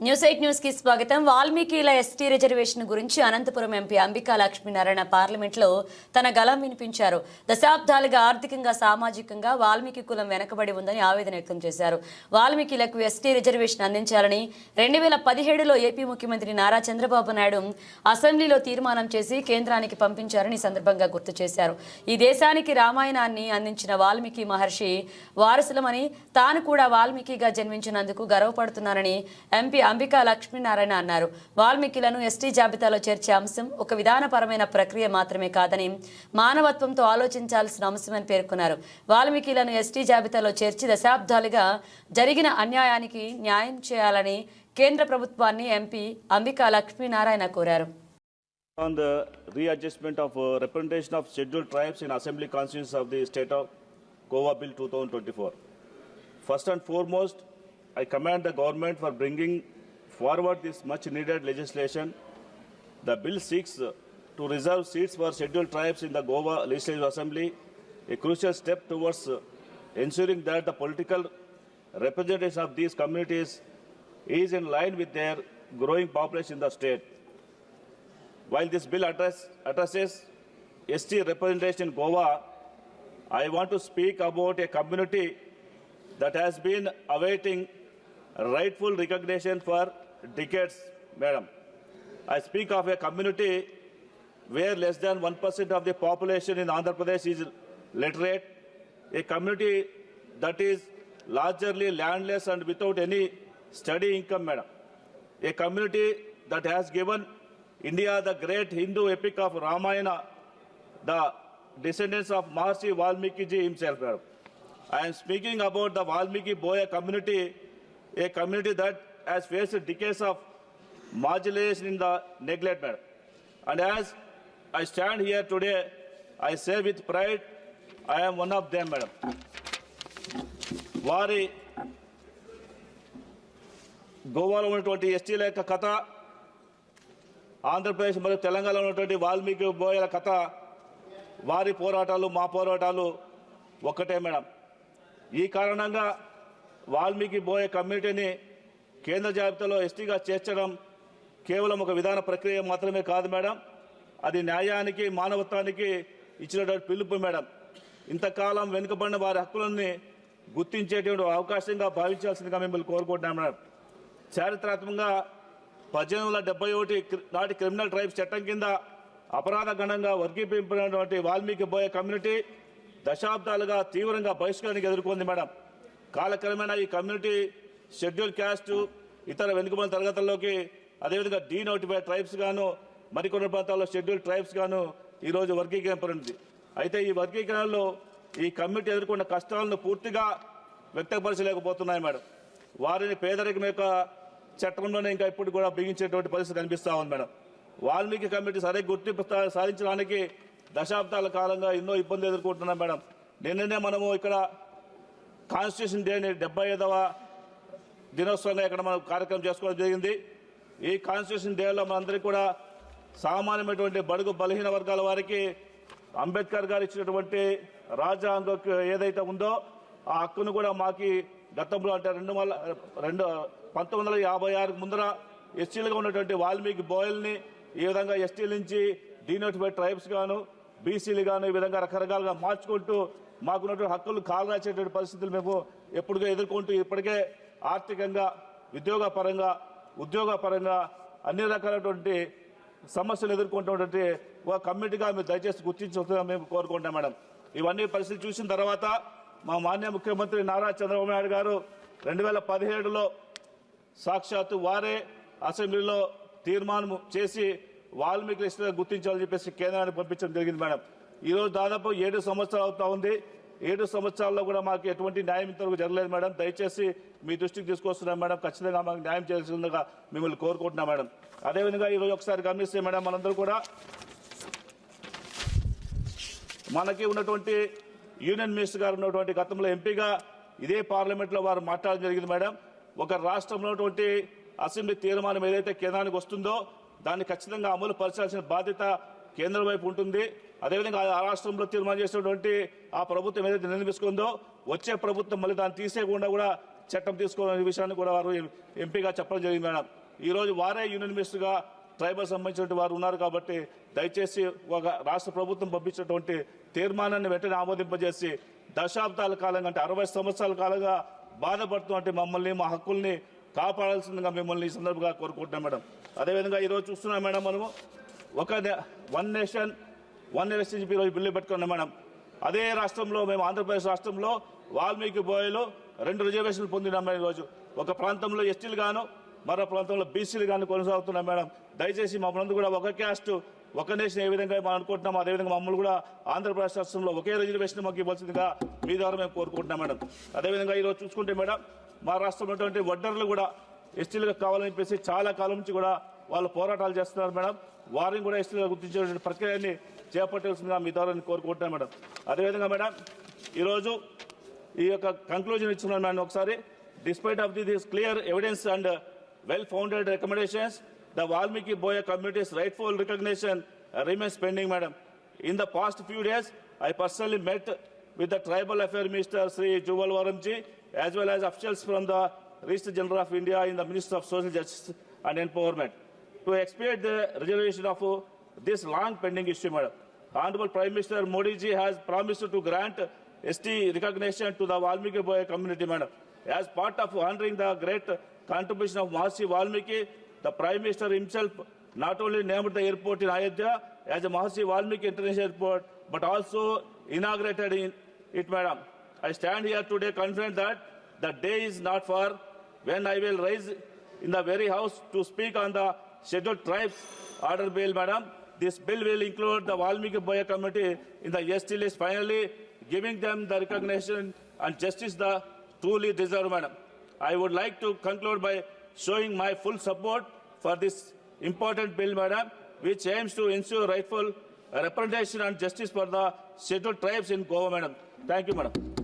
News eight న్యూస్కి స్వాగతం. వాల్మీకిల ST reservation గురించి అనంతపురం ఎంపీ అంబికా లక్ష్మీనారాయణ పార్లమెంట్లో తన గలం వినిపించారు. దశాబ్దాలుగా ఆర్థికంగా సామాజికంగా వాల్మీకి కులం వెనకబడి ఉందని ఆవేదన వ్యక్తం చేశారు. వాల్మీకిలకు ఎస్టీ రిజర్వేషన్ అందించాలని రెండు వేల పదిహేడులో ఏపీ ముఖ్యమంత్రి నారా చంద్రబాబు నాయుడు అసెంబ్లీలో తీర్మానం చేసి కేంద్రానికి పంపించారని సందర్భంగా గుర్తు చేశారు. ఈ దేశానికి రామాయణాన్ని అందించిన వాల్మీకి మహర్షి వారసులమని తాను కూడా వాల్మీకిగా జన్మించినందుకు గర్వపడుతున్నానని ఎంపీ అంబికా లక్ష్మీనారాయణ అన్నారు వాల్మీకిలను ఎస్టీ జాబితాలో చేర్చే అంశం ఒక విధానపరమైన ప్రక్రియ మాత్రమే కాదని మానవత్వంతో ఆలోచించాల్సిన అంశమని పేర్కొన్నారు వాల్మీకిలను ఎస్టీ జాబితాలో చేర్చి దశాబ్దాలుగా జరిగిన అన్యాయానికి న్యాయం చేయాలని కేంద్ర ప్రభుత్వాన్ని ఎంపీ అంబికా లక్ష్మీనారాయణ కోరారు on the readjustment of uh, representation of scheduled tribes in assembly constituencies of the state of Goa Bill 2024. First and foremost, I commend the government for bringing forward this much needed legislation. The bill seeks to reserve seats for scheduled tribes in the Goa Legislative Assembly, a crucial step towards ensuring that the political representation of these communities is in line with their growing population in the state. While this bill address, addresses ST representation in Goa, I want to speak about a community that has been awaiting rightful recognition for decades, madam. I speak of a community where less than 1% of the population in Andhra Pradesh is literate, a community that is largely landless and without any steady income, madam. A community that has given India the great Hindu epic of Ramayana, the descendants of Maharshi Valmiki ji himself. madam. I am speaking about the Valmiki Boya community, a community that has faced decades of marginalization in the neglect. madam. And as I stand here today, I say with pride, I am one of them, madam. వారి గోవాలో ఉన్నటువంటి ఎస్టీల యొక్క కథ ఆంధ్రప్రదేశ్ మరియు తెలంగాణలో ఉన్నటువంటి వాల్మీకి బోయల కథ వారి పోరాటాలు మా పోరాటాలు ఒక్కటే మేడం ఈ కారణంగా వాల్మీకి బోయ కమ్యూనిటీని కేంద్ర జాబితాలో ఎస్టీగా చేర్చడం కేవలం ఒక విధాన ప్రక్రియ మాత్రమే కాదు మేడం. అది న్యాయానికి మానవత్వానికి ఇచ్చినటువంటి పిలుపు మేడం. ఇంతకాలం వెనుకబడిన వారి హక్కులన్నీ గుర్తించేటువంటి అవకాశంగా భావించాల్సిందిగా మిమ్మల్ని కోరుకుంటున్నాం మేడం. చారిత్రాత్మకంగా పద్దెనిమిది వందల డెబ్బై ఒకటి నాటి క్రిమినల్ ట్రైబ్స్ చట్టం కింద అపరాధ గణంగా వర్గీపింపినటువంటి వాల్మీకి బోయ కమ్యూనిటీ దశాబ్దాలుగా తీవ్రంగా బహిష్కరణకు ఎదుర్కొంది మేడం. కాలక్రమేణా ఈ కమ్యూనిటీ షెడ్యూల్ క్యాస్ట్ ఇతర వెనుకబడిన తరగతుల్లోకి అదేవిధంగా డీ నోటిఫైడ్ ట్రైబ్స్ గాను మరికొన్ని ప్రాంతాల్లో షెడ్యూల్ ట్రైబ్స్ గాను ఈరోజు వర్గీకరింపబడింది అయితే ఈ వర్గీకరణలో ఈ కమిటీ ఎదుర్కొన్న కష్టాలను పూర్తిగా వ్యక్తపరచలేకపోతున్నాయి మేడం. వారిని పేదరికం యొక్క చట్టంలోనే ఇంకా ఇప్పుడు కూడా బిగించేటువంటి పరిస్థితి కనిపిస్తా ఉంది మేడం. వాల్మీకి కమిటీ సరే గుర్తింపు సాధించడానికి దశాబ్దాల కాలంగా ఎన్నో ఇబ్బందులు ఎదుర్కొంటున్నాం మేడం. నిన్ననే మనము ఇక్కడ కాన్స్టిట్యూషన్ డేని డెబ్బై ఐదవ దినోత్సవంగా ఇక్కడ మనం కార్యక్రమం చేసుకోవడం జరిగింది. ఈ కాన్స్టిట్యూషన్ డేలో మనందరికీ కూడా సామాన్యమైనటువంటి బడుగు బలహీన వర్గాల వారికి అంబేద్కర్ గారు ఇచ్చినటువంటి రాజ్యాంగం ఏదైతే ఉందో ఆ హక్కును కూడా మాకి గతంలో అంటే రెండు వందల రెండు పంతొమ్మిది వందల యాభై ఆరుకు ముందర ఎస్టీలుగా ఉన్నటువంటి వాల్మీకి బోయల్ని ఈ విధంగా ఎస్టీల నుంచి డీనోటిఫైడ్ ట్రైబ్స్ గాను బీసీలు గాను ఈ విధంగా రకరకాలుగా మార్చుకుంటూ మాకున్నటువంటి హక్కులు కాలరాచేటువంటి పరిస్థితులు మేము ఎప్పుడుగా ఎదుర్కొంటూ ఇప్పటికే ఆర్థికంగా ఉద్యోగపరంగా ఉద్యోగపరంగా అన్ని రకాలైనటువంటి సమస్యలు ఎదుర్కొంటున్నటువంటి ఒక కమ్యూనిటీగా మీరు దయచేసి గుర్తించాల్సిందిగా మేము కోరుకుంటాం మేడం. ఇవన్నీ పరిస్థితి చూసిన తర్వాత మా మాన్య ముఖ్యమంత్రి నారా చంద్రబాబు నాయుడు గారు రెండు వేల పదిహేడులో సాక్షాత్తు వారే అసెంబ్లీలో తీర్మానం చేసి వాల్మీకి లిస్టుగా గుర్తించాలని చెప్పేసి కేంద్రానికి పంపించడం జరిగింది మేడం. ఈరోజు దాదాపు ఏడు సంవత్సరాలు అవుతా ఉంది. ఏడు సంవత్సరాల్లో కూడా మాకు ఎటువంటి న్యాయం ఇంతవరకు జరగలేదు మేడం. దయచేసి మీ దృష్టికి తీసుకొస్తున్నాం మేడం. ఖచ్చితంగా మాకు న్యాయం చేయాల్సిందిగా మిమ్మల్ని కోరుకుంటున్నాం మేడం. అదేవిధంగా ఈరోజు ఒకసారి గమనిస్తే మేడం మనందరూ కూడా మనకి ఉన్నటువంటి యూనియన్ మినిస్టర్ గారు ఉన్నటువంటి గతంలో ఎంపీగా ఇదే పార్లమెంట్లో వారు మాట్లాడడం జరిగింది మేడం. ఒక రాష్ట్రంలో ఉన్నటువంటి అసెంబ్లీ తీర్మానం ఏదైతే కేంద్రానికి వస్తుందో దాన్ని ఖచ్చితంగా అమలు పరచాల్సిన బాధ్యత కేంద్రం వైపు ఉంటుంది. అదేవిధంగా ఆ రాష్ట్రంలో తీర్మానం చేసినటువంటి ఆ ప్రభుత్వం ఏదైతే నిర్ణయం తీసుకుందో వచ్చే ప్రభుత్వం మళ్ళీ దాన్ని తీసేయకుండా కూడా చట్టం తీసుకోవాలనే విషయాన్ని కూడా వారు ఎంపీగా చెప్పడం జరిగింది మేడం. ఈరోజు వారే యూనియన్ మినిస్టర్గా ట్రైబల్ సంబంధించినటువంటి వారు ఉన్నారు కాబట్టి దయచేసి ఒక రాష్ట్ర ప్రభుత్వం పంపించినటువంటి తీర్మానాన్ని వెంటనే ఆమోదింపజేసి దశాబ్దాల కాలంగా అంటే అరవై సంవత్సరాల కాలంగా బాధపడుతున్నట్టు మమ్మల్ని మా హక్కుల్ని కాపాడాల్సిందిగా మిమ్మల్ని ఈ సందర్భంగా కోరుకుంటున్నాం మేడం. అదేవిధంగా ఈరోజు చూస్తున్నాం మేడం మనము ఒక వన్ నేషన్ వన్ ఎలక్షన్ రోజు బిల్లు పెట్టుకున్నాం మేడం. అదే రాష్ట్రంలో మేము ఆంధ్రప్రదేశ్ రాష్ట్రంలో వాల్మీకి బోయలో రెండు రిజర్వేషన్లు పొందినాం మేడం ఈరోజు. ఒక ప్రాంతంలో ఎస్టీలు గాను మరో ప్రాంతంలో బీసీలు గాను కొనసాగుతున్నాం మేడం. దయచేసి మమ్మల్ని కూడా ఒక క్యాస్ట్ ఒక నేషన్ ఏ విధంగా మనం అనుకుంటున్నాం అదేవిధంగా మమ్మల్ని కూడా ఆంధ్రప్రదేశ్ రాష్ట్రంలో ఒకే రిజర్వేషన్ మాకు ఇవ్వాల్సిందిగా మీ ద్వారా మేము కోరుకుంటున్నాం మేడం. అదేవిధంగా ఈరోజు చూసుకుంటే మేడం మా రాష్ట్రంలో ఉన్నటువంటి వడ్డర్లు కూడా ఎస్టీలుగా కావాలని చెప్పేసి చాలా కాలం నుంచి కూడా వాళ్ళు పోరాటాలు చేస్తున్నారు మేడం. వారిని కూడా ఎస్టీలుగా గుర్తించేటువంటి ప్రక్రియని చేపట్టాల్సిందిగా మీ ద్వారా కోరుకుంటున్నాను మేడం. అదేవిధంగా మేడం ఈరోజు ఈ యొక్క కంక్లూజన్ ఇచ్చున్నాను మేడం ఒకసారి. Despite of the this clear evidence and well founded recommendations the Valmiki Boya communities rightful recognition remains pending madam in the past few days I personally met with the Tribal Affair Minister Sri Juval Varamji as well as officials from the Registrar General of India in the Ministry of Social Justice and Empowerment. To expedite the resolution of uh, this long pending issue, madam. Honorable Prime Minister Modi ji has promised to grant ST recognition to the Valmiki Boy community, madam. As part of honoring the great contribution of Mahasi Valmiki, the Prime Minister himself not only named the airport in Ayodhya as a Mahasi Valmiki International Airport, but also inaugurated in it, madam. I stand here today confident that the day is not far when I will rise in the very house to speak on the scheduled tribes order bill, madam. This bill will include the Valmiki Boya community in the ST list, finally giving them the recognition and justice the truly deserve, madam. I would like to conclude by showing my full support for this important bill, madam, which aims to ensure rightful representation and justice for the scheduled tribes in Goa, madam. Thank you, madam.